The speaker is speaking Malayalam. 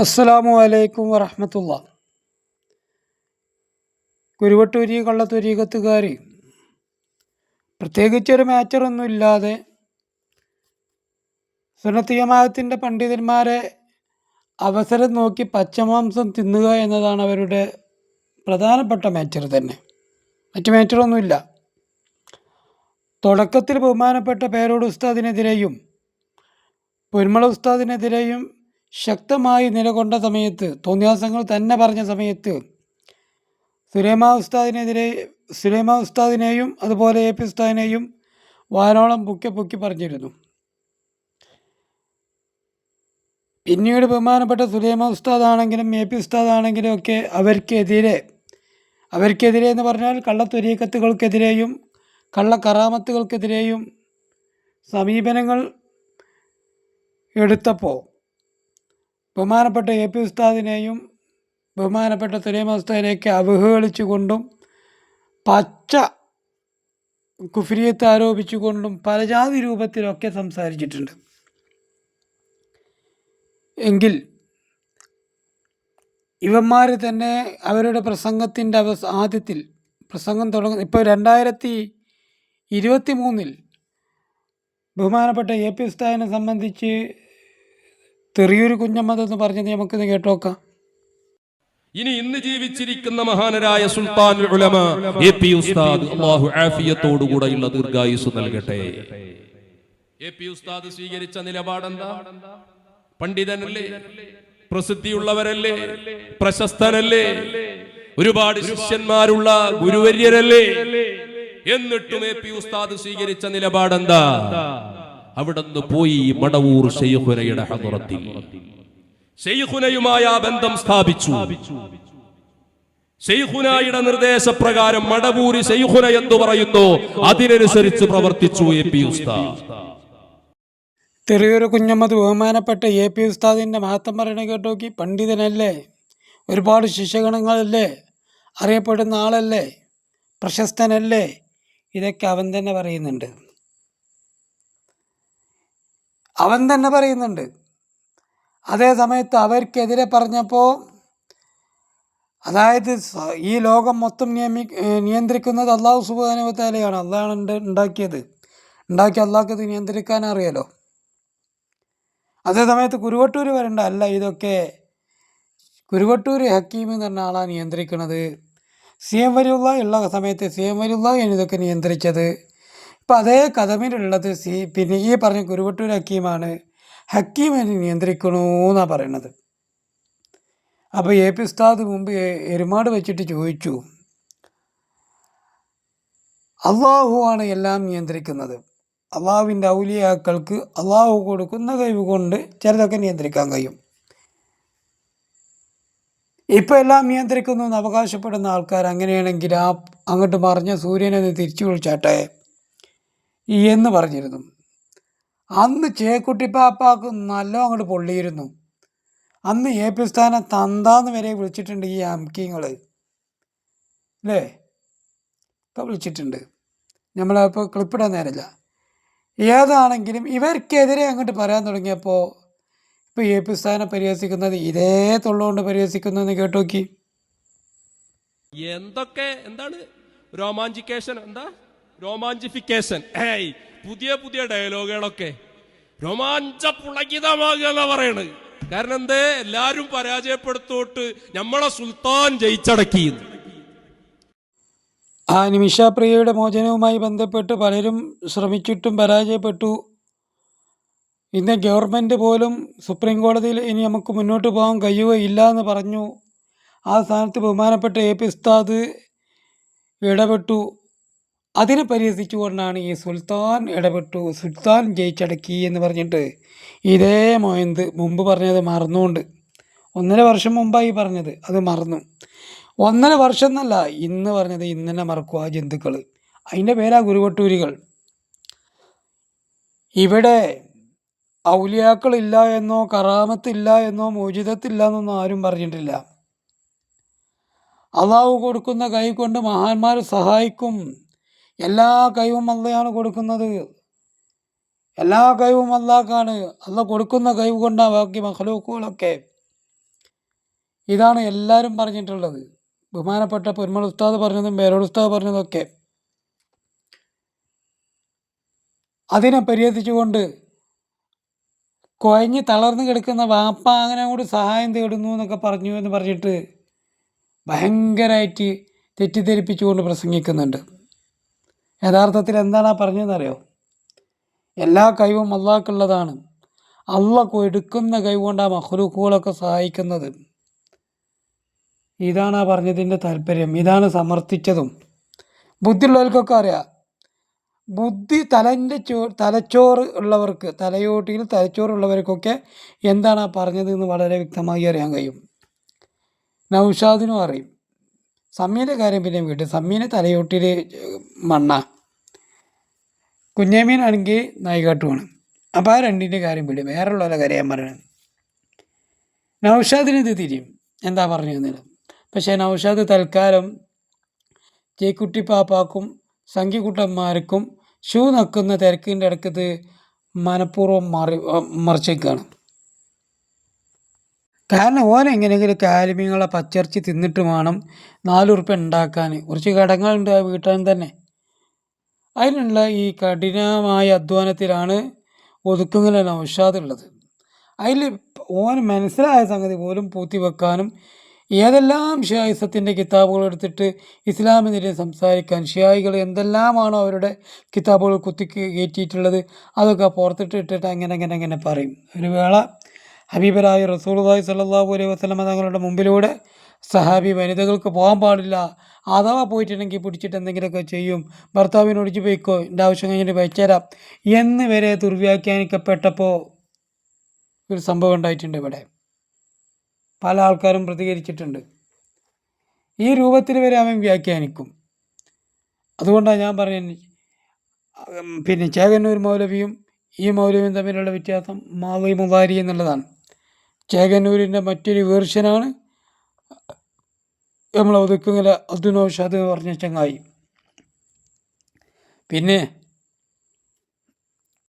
അസ്സലാമു അലൈക്കും വറഹമത്തുള്ള. കുരുവട്ടൂരി കള്ളത്തുരീകത്തുകാർ പ്രത്യേകിച്ചൊരു മാച്ചറൊന്നും ഇല്ലാതെ സുന്നത്തിയമാകത്തിന്റെ പണ്ഡിതന്മാരെ അവസരം നോക്കി പച്ചമാംസം തിന്നുക എന്നതാണ് അവരുടെ പ്രധാനപ്പെട്ട മാച്ചർ തന്നെ. മറ്റു മാച്ചറൊന്നുമില്ല തുടക്കത്തിൽ ബഹുമാനപ്പെട്ട പേരോട് ഉസ്താദിനെതിരെയും പൊന്മള ഉസ്താദിനെതിരെയും ശക്തമായി നിലകൊണ്ട സമയത്ത് തോന്നിയാസങ്ങൾ തന്നെ പറഞ്ഞ സമയത്ത് സുലൈമ ഉസ്താദിനെതിരെ സുലൈമ ഉസ്താദിനെയും അതുപോലെ എ പി ഉസ്താദിനെയും വാനോളം പൊക്കി പൊക്കി പറഞ്ഞിരുന്നു. പിന്നീട് ബഹുമാനപ്പെട്ട സുലൈമ ഉസ്താദാണെങ്കിലും എ പി ഉസ്താദാണെങ്കിലും ഒക്കെ അവർക്കെതിരെ അവർക്കെതിരെ എന്ന് പറഞ്ഞാൽ കള്ളത്തൊരീക്കത്തുകൾക്കെതിരെയും കള്ളക്കറാമത്തുകൾക്കെതിരെയും സമീപനങ്ങൾ എടുത്തപ്പോൾ ബഹുമാനപ്പെട്ട എ പി ഉസ്താദിനെയും ബഹുമാനപ്പെട്ട തുലൈമ ഉസ്താദിനെയൊക്കെ അവഹേളിച്ചുകൊണ്ടും പച്ച കുഫിരിയത്ത് ആരോപിച്ചുകൊണ്ടും പലജാതി രൂപത്തിലൊക്കെ സംസാരിച്ചിട്ടുണ്ട്. എങ്കിൽ ഇവന്മാർ തന്നെ അവരുടെ പ്രസംഗത്തിന്റെ അവസ് ആദ്യത്തിൽ പ്രസംഗം തുടങ്ങുന്ന ഇപ്പോൾ രണ്ടായിരത്തി ഇരുപത്തി മൂന്നിൽ ബഹുമാനപ്പെട്ട എ പി ഉസ്താദിനെ സംബന്ധിച്ച് തെറിയൊരു കുഞ്ഞമ്മതെന്ന് പറഞ്ഞത് നമുക്കിത് കേട്ടോക്കാം. ഇനി ഇന്ന് ജീവിച്ചിരിക്കുന്ന മഹാനരായ സുൽത്താൻ ഉലമ എ പി ഉസ്താദ് അള്ളാഹു ആഫിയത്തോടുകൂടെയുള്ള ദീർഘായുസ് നൽകട്ടെ. എ പി ഉസ്താദ് സ്വീകരിച്ച നിലപാടെന്താ? പണ്ഡിതനല്ലേ? പ്രസിദ്ധിയുള്ളവരല്ലേ? പ്രശസ്തനല്ലേ? ഒരുപാട് ശിഷ്യന്മാരുള്ള ഗുരുവര്യരല്ലേ? എന്നിട്ടും എ പി ഉസ്താദ് സ്വീകരിച്ച നിലപാടെന്താ? അവിടുന്ന് പോയി മടവൂർ ഷെയ്ഖുനയുടെ ഹദറത്തിൽ. ആ ബന്ധം സ്ഥാപിച്ചു. ഷെയ്ഖുനായുടെ നിർദ്ദേശപ്രകാരം മടവൂരി ഷെയ്ഖുന എന്ന് പറയുന്നു. അതിനനുസരിച്ച് പ്രവർത്തിച്ചു എ പി ഉസ്താദ്. തെറിയൊരു കുഞ്ഞമ്മത് ബഹുമാനപ്പെട്ട എ പി ഉസ്താദിന്റെ മഹത്വം പറയണ കേട്ടോക്കി പണ്ഡിതനല്ലേ? ഒരുപാട് ശിഷ്യഗണങ്ങളല്ലേ? അറിയപ്പെടുന്ന ആളല്ലേ? പ്രശസ്തനല്ലേ? ഇതൊക്കെ അവൻ തന്നെ പറയുന്നുണ്ട്. അവൻ തന്നെ പറയുന്നുണ്ട്. അതേ സമയത്ത് അവർക്കെതിരെ പറഞ്ഞപ്പോൾ അതായത് ഈ ലോകം മൊത്തം നിയമി നിയന്ത്രിക്കുന്നത് അള്ളാഹു സുബാനുവത്താലയാണ് അള്ളാഹാണ് ഉണ്ട്- ഉണ്ടാക്കിയത് ഉണ്ടാക്കി അള്ളാഹ്ക്ക് ഇത് നിയന്ത്രിക്കാൻ അറിയാലോ അതേ സമയത്ത് കുരുവട്ടൂർ വരണ്ട അല്ല ഇതൊക്കെ കുരുവട്ടൂർ ഹക്കീം എന്ന് പറഞ്ഞ ആളാണ് നിയന്ത്രിക്കുന്നത് സി എം വരുള്ള ഉള്ള സമയത്ത് സി എം വലിയുള്ള ഇതൊക്കെ നിയന്ത്രിച്ചത്. ഇപ്പം അതേ കഥമിലുള്ളത് സി പിന്നെ ഈ പറഞ്ഞ കുരുവട്ടൂർ ഹക്കീമാണ് ഹക്കീമിനെ നിയന്ത്രിക്കണു എന്നാണ് പറയണത്. അപ്പോൾ എ പി ഉസ്താദ് മുമ്പ് എരുമാട് വെച്ചിട്ട് ചോദിച്ചു അള്ളാഹു ആണ് എല്ലാം നിയന്ത്രിക്കുന്നത്. അള്ളാഹുവിന്റെ ഔലിയാക്കൾക്ക് അള്ളാഹു കൊടുക്കുന്ന കഴിവ് കൊണ്ട് ചിലതൊക്കെ നിയന്ത്രിക്കാൻ കഴിയും. ഇപ്പം എല്ലാം നിയന്ത്രിക്കുന്നു എന്ന് അവകാശപ്പെടുന്ന ആൾക്കാർ അങ്ങനെയാണെങ്കിൽ ആ അങ്ങോട്ട് മറിഞ്ഞ സൂര്യനെ തിരിച്ചു വിളിച്ചാട്ടെ? എന്ന് പറഞ്ഞിരുന്നു. അന്ന് ചേക്കുട്ടി പാപ്പാക്ക് നല്ല അങ്ങോട്ട് പൊള്ളിയിരുന്നു. അന്ന് എ പി സ്ഥാനം തന്താന്ന് വരെ വിളിച്ചിട്ടുണ്ട് ഈ അംക്കിങ്ങൾ അല്ലേ ഇപ്പം വിളിച്ചിട്ടുണ്ട്. നമ്മളിപ്പോൾ ക്ലിപ്പിടാൻ നേരമില്ല ഏതാണെങ്കിലും ഇവർക്കെതിരെ അങ്ങോട്ട് പറയാൻ തുടങ്ങിയപ്പോൾ ഇപ്പോൾ എ പി സ്ഥാനെ പരിഹസിക്കുന്നത് ഇതേ തൊള്ളുകൊണ്ട് പരിഹസിക്കുന്നു എന്ന് കേട്ടോക്കി. എന്തൊക്കെ എന്താണ്? രോമാഞ്ചിക്കേഷൻ എന്താ? രോമാഞ്ചിഫിക്കേഷൻ ഏയ് പുതിയ പുതിയ ഡയലോഗുകളൊക്കെ രോമാഞ്ച പുളകിതമാകുക എന്നാ പറയണത് കാരണം എന്തേ എല്ലാരും പരാജയപ്പെടുത്തോട്ട് നമ്മളെ സുൽത്താൻ ജയിച്ചടക്കി ആ നിമിഷാപ്രിയയുടെ മോചനവുമായി ബന്ധപ്പെട്ട് പലരും ശ്രമിച്ചിട്ടും പരാജയപ്പെട്ടു. ഇന്ന് ഗവൺമെന്റ് പോലും സുപ്രീം കോടതിയിൽ ഇനി നമുക്ക് മുന്നോട്ട് പോകാൻ കഴിയുകയില്ല എന്ന് പറഞ്ഞു. ആ സ്ഥാനത്ത് ബഹുമാനപ്പെട്ട എ പി ഉസ്താദ് ഇടപെട്ടു. അതിനെ പരിഹസിച്ചുകൊണ്ടാണ് ഈ സുൽത്താൻ ഇടപെട്ടു സുൽത്താൻ ജയിച്ചടക്കി എന്ന് പറഞ്ഞിട്ട് ഇതേ മൊയന്ത് മുമ്പ് പറഞ്ഞത് മറന്നുകൊണ്ട്. ഒന്നര വർഷം മുമ്പായി പറഞ്ഞത് അത് മറന്നു. ഒന്നര വർഷം എന്നല്ല ഇന്ന് പറഞ്ഞത് ഇന്നലെ മറക്കും ആ ജന്തുക്കൾ. അതിന്റെ പേരാ ഗുരുവട്ടൂരികൾ. ഇവിടെ ഔലിയാക്കളില്ല എന്നോ കറാമത്തില്ല എന്നോ മോചിതത്തില്ല എന്നൊന്നും ആരും പറഞ്ഞിട്ടില്ല. അള്ളാഹു കൊടുക്കുന്ന കൈ കൊണ്ട് മഹാന്മാർ സഹായിക്കും എല്ലാ കഴിവും അള്ളയാണ് കൊടുക്കുന്നത്. എല്ലാ കഴിവും അള്ളാക്കാണ് അള്ള കൊടുക്കുന്ന കഴിവ് കൊണ്ടാണ് ബാക്കി മഹലൂക്കുകളൊക്കെ ഇതാണ് എല്ലാവരും പറഞ്ഞിട്ടുള്ളത്. ബഹുമാനപ്പെട്ട പൊന്മൾ ഉസ്താദ് പറഞ്ഞതും പേരോട് ഉസ്താദ് പറഞ്ഞതൊക്കെ. അതിനെ പരിഹരിച്ചുകൊണ്ട് കുഴഞ്ഞ് തളർന്നു കിടക്കുന്ന വാപ്പ അങ്ങനെ കൂടി സഹായം തേടുന്നു എന്നൊക്കെ പറഞ്ഞു എന്ന് പറഞ്ഞിട്ട് ഭയങ്കരമായിട്ട് തെറ്റിദ്ധരിപ്പിച്ചുകൊണ്ട് പ്രസംഗിക്കുന്നുണ്ട്. യഥാർത്ഥത്തിൽ എന്താണ് ആ പറഞ്ഞതെന്നറിയോ? എല്ലാ കഴിവും അള്ളാഹ്ക്കുള്ളതാണ്. അള്ളാഹ് എടുക്കുന്ന കഴിവ് കൊണ്ട് ആ മഹ്ലൂക്കുകളൊക്കെ സഹായിക്കുന്നത്. ഇതാണ് ആ പറഞ്ഞതിന്റെ താല്പര്യം. ഇതാണ് സമർത്ഥിച്ചതും. ബുദ്ധിയുള്ളവർക്കൊക്കെ അറിയാം. ബുദ്ധി തലന്റെ ചോ തലച്ചോറ് ഉള്ളവർക്ക് തലയോട്ടിയിൽ തലച്ചോറുള്ളവർക്കൊക്കെ എന്താണ് ആ പറഞ്ഞത് എന്ന് വളരെ വ്യക്തമായി അറിയാൻ കഴിയും. നൗഷാദിനും അറിയും. സമ്മീന്റെ കാര്യം പിന്നെ വീട്ടിൽ സമ്മീനെ തലയോട്ടിയിൽ മണ്ണ. കുഞ്ഞേമീനാണെങ്കിൽ നായികാട്ടുമാണ് അപ്പോൾ ആ രണ്ടിന്റെ കാര്യം വിടും വേറെ ഉള്ളവരുടെ കാര്യം ഞാൻ പറയണത്. നൗഷാദിന് ഇത് തിരിയും. എന്താ പറഞ്ഞു തന്നില്ല പക്ഷേ നൗഷാദ് തൽക്കാലം ജയ്ക്കുട്ടി പാപ്പാക്കും സംഖ്യക്കുട്ടന്മാർക്കും ഷൂ നക്കുന്ന തിരക്കിന്റെ ഇടയ്ക്കത് മനഃപൂർവം മറി മറിച്ചേക്കാണ്. കാരണം ഓൻ എങ്ങനെയെങ്കിലും കാലിമീങ്ങളെ പച്ചിറച്ചി തിന്നിട്ട് വേണം നാല് ഉറുപ്പ്യ ഉണ്ടാക്കാൻ. കുറച്ച് കടങ്ങളുണ്ട് ആ വീട്ടാൻ തന്നെ. അതിനുള്ള ഈ കഠിനമായ അധ്വാനത്തിലാണ് ഒതുക്കുങ്ങല നൗഷാദുള്ളത്. അതിൽ ഓൻ മനസ്സിലായ സംഗതി പോലും പൂത്തി വെക്കാനും ഏതെല്ലാം ഷിയായിസത്തിന്റെ കിതാബുകൾ എടുത്തിട്ട് ഇസ്ലാമിനെതിരെ സംസാരിക്കാൻ ഷിയായികൾ എന്തെല്ലാമാണോ അവരുടെ കിതാബുകൾ കുത്തി കയറ്റിയിട്ടുള്ളത് അതൊക്കെ പുറത്തിട്ട് ഇട്ടിട്ട് അങ്ങനെ അങ്ങനെ അങ്ങനെ പറയും. ഒരു വേള ഹബീബരായ റസൂലുള്ളാഹി സ്വല്ലല്ലാഹു അലൈഹി വസ്ലമ തങ്ങളുടെ മുമ്പിലൂടെ സഹാബി വനിതകൾക്ക് പോകാൻ പാടില്ല. അഥവാ പോയിട്ടുണ്ടെങ്കിൽ പിടിച്ചിട്ട് എന്തെങ്കിലുമൊക്കെ ചെയ്യും. ഭർത്താവിന് ഒടിച്ചു പോയിക്കോ. എന്റെ ആവശ്യം കഴിഞ്ഞിട്ട് വെച്ചേരാം. എന്ന് വരെ ദുർവ്യാഖ്യാനിക്കപ്പെട്ടപ്പോൾ ഒരു സംഭവം ഉണ്ടായിട്ടുണ്ട് ഇവിടെ. പല ആൾക്കാരും പ്രതികരിച്ചിട്ടുണ്ട്. ഈ രൂപത്തിൽ വരെ അവൻ വ്യാഖ്യാനിക്കും. അതുകൊണ്ടാണ് ഞാൻ പറയുന്നത് പിന്നെ ചേകന്നൂർ മൗലവിയും ഈ മൗലവിയും തമ്മിലുള്ള വ്യത്യാസം മാവി മുതാരി എന്നുള്ളതാണ്. ചേകന്നൂരിന്റെ മറ്റൊരു വേർഷനാണ്. നമ്മൾ ഒതുക്കുങ്ങല അതിനോഷാദ് എന്ന് പറഞ്ഞ ചങ്ങായി. പിന്നെ